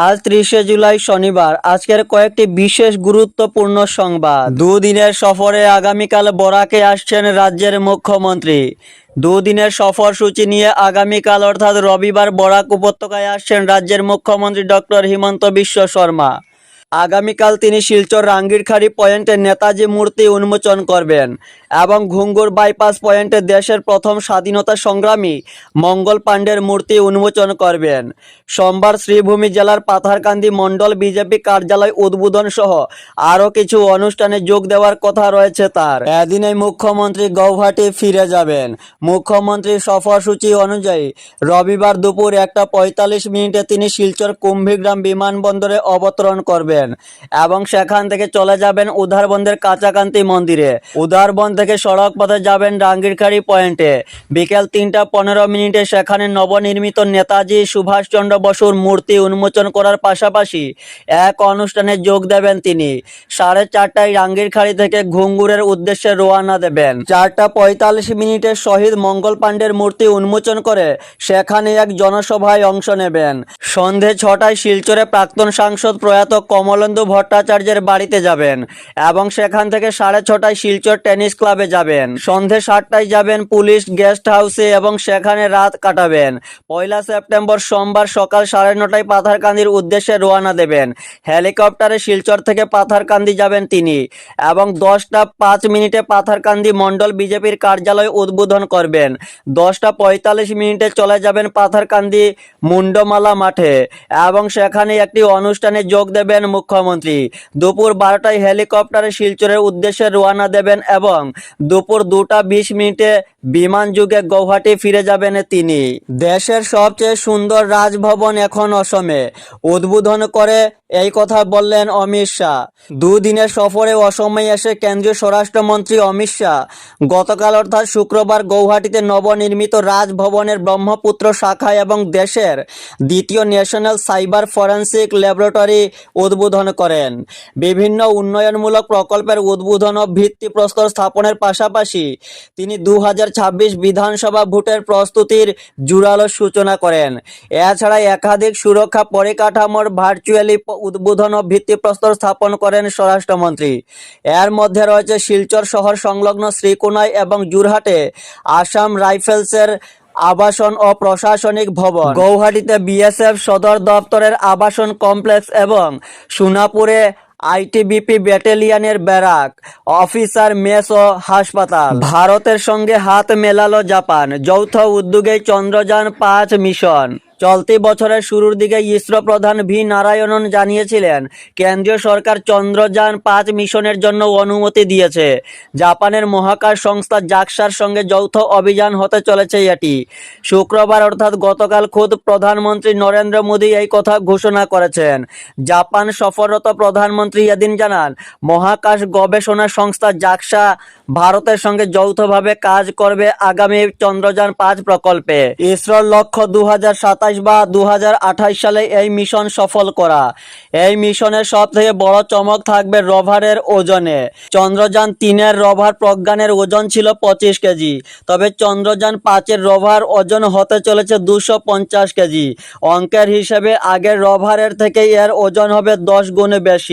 আজ ত্রিশে জুলাই শনিবার। আজকের কয়েকটি বিশেষ গুরুত্বপূর্ণ সংবাদ। দুদিনের সফরে আগামীকাল বরাকে আসছেন রাজ্যের মুখ্যমন্ত্রী। দুদিনের সফরসূচি নিয়ে আগামীকাল, অর্থাৎ রবিবার, বরাক উপত্যকায় আসছেন রাজ্যের মুখ্যমন্ত্রী ডক্টর হিমন্ত বিশ্ব শর্মা। আগামীকাল তিনি শিলচর রাঙ্গিরখাড়ি পয়েন্টে নেতাজি মূর্তি উন্মোচন করবেন এবং ঘুঙ্গুর বাইপাস পয়েন্টে দেশের প্রথম স্বাধীনতা সংগ্রামী মঙ্গল পাণ্ডের মূর্তি উন্মোচন করবেন। সোমবার শ্রীভূমি জেলার পাথারকান্দি মণ্ডল বিজেপি কার্যালয় উদ্বোধন সহ আরও কিছু অনুষ্ঠানে যোগ দেওয়ার কথা রয়েছে তার। এদিনে মুখ্যমন্ত্রী গৌহাটি ফিরে যাবেন। মুখ্যমন্ত্রীর সফরসূচি অনুযায়ী রবিবার দুপুর একটা পঁয়তাল্লিশ মিনিটে তিনি শিলচর কুম্ভীগ্রাম বিমানবন্দরে অবতরণ করবেন। এবং সেখান থেকে চলে যাবেন উধারবন্দের কাঁচাকান্তি মন্দিরে। উধারবন থেকে সড়ক পথে যাবেন রাঙ্গিরখাড়ি পয়েন্টে বিকেল তিনটা পনেরো মিনিটে সেখানে নবনির্মিত নেতাজি সুভাষচন্দ্র বসুর মূর্তি উন্মোচন করার পাশাপাশি এক অনুষ্ঠানে যোগ দেবেন তিনি। সাড়ে চারটায় রাঙ্গিরখাড়ি থেকে ঘুঙ্গুরের উদ্দেশ্যে রওনা দেবেন। চারটা পঁয়তাল্লিশ মিনিটে শহীদ মঙ্গল পাণ্ডের মূর্তি উন্মোচন করে সেখানে এক জনসভায় অংশ নেবেন। সন্ধে ছটায় শিলচরে প্রাক্তন সাংসদ প্রয়াত কমলেন্দু ভট্টাচার্যের বাড়িতে যাবেন এবং সেখান থেকে সাড়ে ছটায় শিলচর টেনিস ক্লাবে যাবেন। সন্ধে সাতটায় যাবেন পুলিশ গেস্ট হাউসে এবং সেখানে রাত কাটাবেন। পয়লা সেপ্টেম্বর সোমবার সকাল সাড়ে নটায় পাথারকান্দির উদ্দেশ্যে রওনা দেবেন। হেলিকপ্টারে শিলচর থেকে পাথারকান্দি যাবেন তিনি এবং দশটা পাঁচ মিনিটে পাথারকান্দি মণ্ডল বিজেপির কার্যালয় উদ্বোধন করবেন। দশটা পঁয়তাল্লিশ মিনিটে চলে যাবেন পাথারকান্দি মুন্ডমালা মাঠে এবং সেখানে একটি অনুষ্ঠানে যোগ দেবেন মুখ্যমন্ত্রী। দুপুর বারোটায় হেলিকপ্টারে শিলচরের উদ্দেশ্যে রওনা দেবেন এবং দুপুর দুটা বিশ মিনিটে বিমান যুগে গৌহাটি ফিরে যাবেন তিনি। দেশের সবচেয়ে সুন্দর রাজভবন এখন অসমে। উদ্বোধন করে এই কথা বললেন অমিত শাহ। দুদিনের সফরে অসমে এসে কেন্দ্রীয় স্বরাষ্ট্রমন্ত্রী অমিত শাহ, গতকাল অর্থাৎ শুক্রবার গৌহাটিতে নবনির্মিত রাজভবনের ব্রহ্মপুত্র শাখা এবং দেশের দ্বিতীয় ন্যাশনাল সাইবার ফরেন্সিক ল্যাবরেটরি উদ্বোধন করেন। বিভিন্ন উন্নয়নমূলক প্রকল্পের উদ্বোধন ও ভিত্তিপ্রস্তর স্থাপনের পাশাপাশি তিনি দু হাজার ছাব্বিশ বিধানসভা ভোটের প্রস্তুতির জোরালো সূচনা করেন। এছাড়া একাধিক সুরক্ষা পরিকাঠামোর ভার্চুয়ালি উদ্বোধন ও ভিত্তিপ্রস্তর স্থাপন করেন স্বরাষ্ট্রমন্ত্রী। এর মধ্যে রয়েছে শিলচর শহর সংলগ্ন শ্রীকোনাই এবং জুরহাটে আসাম রাইফেলসের আবাসন ও প্রশাসনিক ভবন। গৌহাটিতে বিএসএফ সদর দপ্তরের আবাসন কমপ্লেক্স এবং সোনাপুরে আইটিবিপি ব্যাটালিয়নের ব্যারাক, অফিসার মেস ও হাসপাতাল। ভারতের সঙ্গে হাত মেলালো জাপান। যৌথ উদ্যোগে চন্দ্রযান পাঁচ মিশন। চলতি বছরের শুরুর দিকে ইসরো প্রধান ভি নারায়ণন জানিয়েছিলেন, কেন্দ্রীয় সরকার চন্দ্রযান পাঁচ মিশনের জন্য অনুমতি দিয়েছে। জাপানের মহাকাশ সংস্থা জাকসার সঙ্গে যৌথ অভিযান হতে চলেছে এটি। শুক্রবার অর্থাৎ গতকাল খোদ প্রধানমন্ত্রী নরেন্দ্র মোদী এই কথা ঘোষণা করেছেন। জাপান সফররত প্রধানমন্ত্রী এদিন জানান, মহাকাশ গবেষণা সংস্থা জাকসা ভারতের সঙ্গে যৌথভাবে কাজ করবে আগামী চন্দ্রযান পাঁচ প্রকল্পে। ইসরোর লক্ষ্য দু সাতাশ বা দু সালে এই মিশন সফল করা। এই মিশনের সব থেকে বড় চমক থাকবে রভারের ওজনে। চন্দ্রযান তিনের রভার প্রজ্ঞানের ওজন ছিল পঁচিশ কেজি। তবে চন্দ্রযান পাঁচের রভার ওজন হতে চলেছে দুশো পঞ্চাশ কেজি। অঙ্কের হিসেবে আগের রভারের থেকে এর ওজন হবে দশ গুণে বেশি।